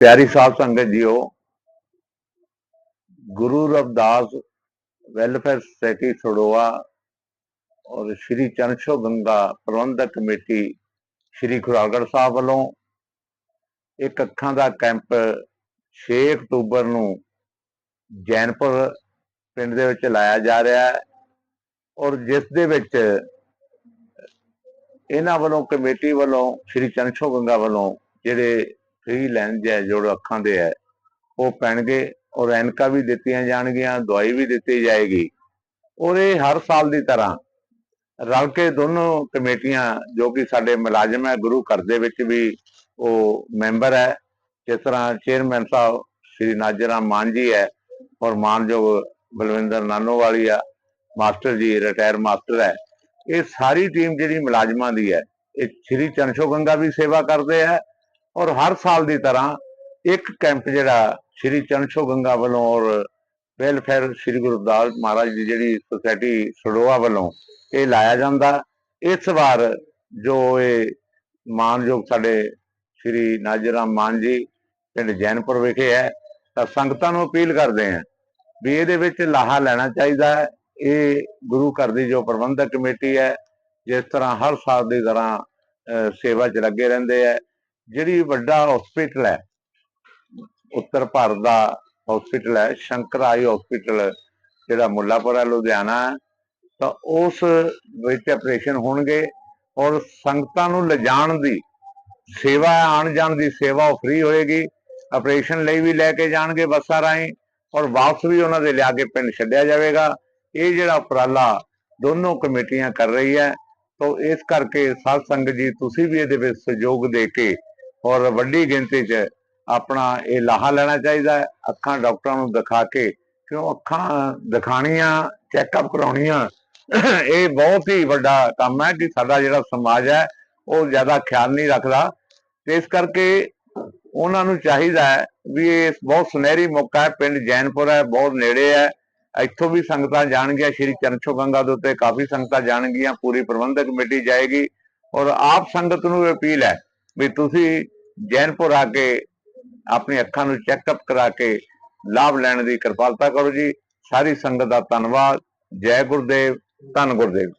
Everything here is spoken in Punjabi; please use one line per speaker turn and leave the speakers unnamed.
ਪਿਆਰੀ ਸਾਧ ਸੰਗਤ ਜੀਓ, ਗੁਰੂ ਰਵਦਾਸ ਵੈਲਫੇਅਰ ਸੁਸਾਇਟੀ ਸੜੋਆ ਔਰ ਸ਼੍ਰੀ ਚਰਨਛੋ ਗੰਗਾ ਪ੍ਰਬੰਧਕ ਕਮੇਟੀ ਸ਼੍ਰੀ ਖੁਰਾਗੜ ਸਾਹਿਬ ਵੱਲੋਂ ਇੱਕ ਅੱਖਾਂ ਦਾ ਕੈਂਪ 6 ਅਕਤੂਬਰ ਨੂੰ ਜੈਨਪੁਰ ਪਿੰਡ ਦੇ ਵਿੱਚ ਲਾਇਆ ਜਾ ਰਿਹਾ ਹੈ ਔਰ ਜਿਸ ਦੇ ਵਿੱਚ ਇਹਨਾਂ ਵੱਲੋਂ ਕਮੇਟੀ ਵੱਲੋਂ ਸ਼੍ਰੀ ਚਰਨਛੋ ਗੰਗਾ ਵੱਲੋਂ ਜਿਹੜੇ ਫ੍ਰੀ ਲੈਂਜ ਹੈ ਜੋ ਅੱਖਾਂ ਦੇ ਹੈ ਉਹ ਪੈਣਗੇ ਔਰ ਐਨਕਾਂ ਵੀ ਦਿੱਤੀਆਂ ਜਾਣਗੀਆਂ, ਦਵਾਈ ਵੀ ਦਿੱਤੀ ਜਾਏਗੀ। ਔਰ ਇਹ ਹਰ ਸਾਲ ਦੀ ਤਰ੍ਹਾਂ ਰਲ ਕੇ ਦੋਨੋਂ ਕਮੇਟੀਆਂ, ਜੋ ਕਿ ਸਾਡੇ ਮੁਲਾਜ਼ਮ ਹੈ, ਗੁਰੂ ਘਰ ਦੇ ਵਿੱਚ ਵੀ ਉਹ ਮੈਂਬਰ ਹੈ, ਜਿਸ ਤਰ੍ਹਾਂ ਚੇਅਰਮੈਨ ਸਾਹਿਬ ਸ਼੍ਰੀ ਨਾਜਰਾਮ ਮਾਨ ਜੀ ਹੈ ਔਰ ਮਾਨਯੋਗ ਬਲਵਿੰਦਰ ਨਾਨੋਵਾਲੀ ਆ, ਮਾਸਟਰ ਜੀ ਰਿਟਾਇਰ ਮਾਸਟਰ ਹੈ। ਇਹ ਸਾਰੀ ਟੀਮ ਜਿਹੜੀ ਮੁਲਾਜ਼ਮਾਂ ਦੀ ਹੈ, ਇਹ ਸ਼੍ਰੀ ਚੰਸ਼ੋ ਗੰਗਾ ਵੀ ਸੇਵਾ ਕਰਦੇ ਹੈ ਔਰ ਹਰ ਸਾਲ ਦੀ ਤਰ੍ਹਾਂ ਇੱਕ ਕੈਂਪ ਜਿਹੜਾ ਸ਼੍ਰੀ ਚੰਸ਼ੋ ਗੰਗਾ ਵੱਲੋਂ ਔਰ ਵੈਲਫੇਅਰ ਸ਼੍ਰੀ ਗੁਰੂ ਰਵਿਦਾਸ ਮਹਾਰਾਜ ਦੀ ਜਿਹੜੀ ਸੁਸਾਇਟੀ ਸੜੋਆ ਵੱਲੋਂ ਇਹ ਲਾਇਆ ਜਾਂਦਾ। ਇਸ ਵਾਰ ਜੋ ਇਹ ਮਾਨਯੋਗ ਸਾਡੇ ਸ਼੍ਰੀ ਨਾਜਰਾਮ ਮਾਨ ਜੀ ਪਿੰਡ ਜੈਨਪੁਰ ਵਿਖੇ ਹੈ, ਤਾਂ ਸੰਗਤਾਂ ਨੂੰ ਅਪੀਲ ਕਰਦੇ ਹਾਂ ਵੀ ਇਹਦੇ ਵਿੱਚ ਲਾਹਾ ਲੈਣਾ ਚਾਹੀਦਾ ਹੈ। ਇਹ ਗੁਰੂ ਘਰ ਦੀ ਜੋ ਪ੍ਰਬੰਧਕ ਕਮੇਟੀ ਹੈ, ਜਿਸ ਤਰ੍ਹਾਂ ਹਰ ਸਾਲ ਦੀ ਤਰ੍ਹਾਂ ਸੇਵਾ 'ਚ ਲੱਗੇ ਰਹਿੰਦੇ ਹੈ ਜਿਹੜੀ ਵੱਡਾ ਹਸਪੀਟਲ ਹੈ, ਉੱਤਰ ਭਾਰਤ ਦਾ ਹਸਪੀਟਲ ਹੈ, ਸ਼ੰਕਰਾਈ ਹਸਪੀਟਲ ਜਿਹੜਾ ਮੁੱਲਾਪੁਰ ਹੈ, ਲੁਧਿਆਣਾ ਹੈ, ਤਾਂ ਉਸ ਵਿੱਚ ਆਪਰੇਸ਼ਨ ਹੋਣਗੇ ਔਰ ਸੰਗਤਾਂ ਨੂੰ ਲਿਜਾਣ ਦੀ ਸੇਵਾ ਆਣ ਜਾਣ ਦੀ ਸੇਵਾ ਉਹ ਫ੍ਰੀ ਹੋਏਗੀ ਆਪਰੇਸ਼ਨ ਲਈ ਵੀ ਲੈ ਕੇ ਜਾਣਗੇ ਬੱਸਾਂ ਰਾਹੀਂ ਔਰ ਵਾਪਸ ਵੀ ਉਹਨਾਂ ਦੇ ਲਿਆ ਕੇ ਪਿੰਡ ਛੱਡਿਆ ਜਾਵੇਗਾ। ਇਹ ਜਿਹੜਾ ਉਪਰਾਲਾ ਦੋਨੋਂ ਕਮੇਟੀਆਂ ਕਰ ਰਹੀ ਹੈ, ਤੋਂ ਇਸ ਕਰਕੇ ਸਾਧ ਸੰਗਤ ਜੀ, ਤੁਸੀਂ ਵੀ ਇਹਦੇ ਵਿੱਚ ਸਹਿਯੋਗ ਦੇ ਕੇ ਔਰ ਵੱਡੀ ਗਿਣਤੀ 'ਚ ਆਪਣਾ ਇਹ ਲਾਹਾ ਲੈਣਾ ਚਾਹੀਦਾ ਹੈ। ਅੱਖਾਂ ਡਾਕਟਰਾਂ ਨੂੰ ਦਿਖਾ ਕੇ, ਕਿਉਂ ਅੱਖਾਂ ਦਿਖਾਣੀਆਂ ਚੈੱਕਅਪ ਕਰਾਉਣੀਆਂ, ਇਹ ਬਹੁਤ ਹੀ ਵੱਡਾ ਕੰਮ ਹੈ ਕਿ ਸਾਡਾ ਜਿਹੜਾ ਸਮਾਜ ਹੈ, ਉਹ ਜ਼ਿਆਦਾ ਖਿਆਲ ਨਹੀਂ ਰੱਖਦਾ। ਤੇ ਇਸ ਕਰਕੇ ਉਹਨਾਂ ਨੂੰ ਚਾਹੀਦਾ ਹੈ ਵੀ ਇਹ ਬਹੁਤ ਸੁਨਹਿਰੀ ਮੌਕਾ ਹੈ। ਪਿੰਡ ਜੈਨਪੁਰ ਹੈ, ਬਹੁਤ ਨੇੜੇ ਹੈ। ਇੱਥੋਂ ਵੀ ਸੰਗਤਾਂ ਜਾਣਗੀਆਂ। ਸ਼੍ਰੀ ਚਰਨਛੋ ਗੰਗਾ ਦੇ ਉੱਤੇ ਕਾਫੀ ਸੰਗਤਾਂ ਜਾਣਗੀਆਂ। ਪੂਰੀ ਪ੍ਰਬੰਧਕ ਕਮੇਟੀ ਜਾਏਗੀ। ਔਰ ਆਪ ਸੰਗਤ ਨੂੰ ਅਪੀਲ ਹੈ ਵੀ ਤੁਸੀਂ ਜੈਨਪੁਰ ਆ ਕੇ ਆਪਣੀ ਅੱਖਾਂ ਨੂੰ ਚੈੱਕਅਪ ਕਰਾ ਕੇ ਲਾਭ ਲੈਣ ਦੀ ਕਿਰਪਾਲਤਾ ਕਰੋ ਜੀ। ਸਾਰੀ ਸੰਗਤ ਦਾ ਧੰਨਵਾਦ। ਜੈ ਗੁਰਦੇਵ, ਧੰਨ ਗੁਰਦੇਵ।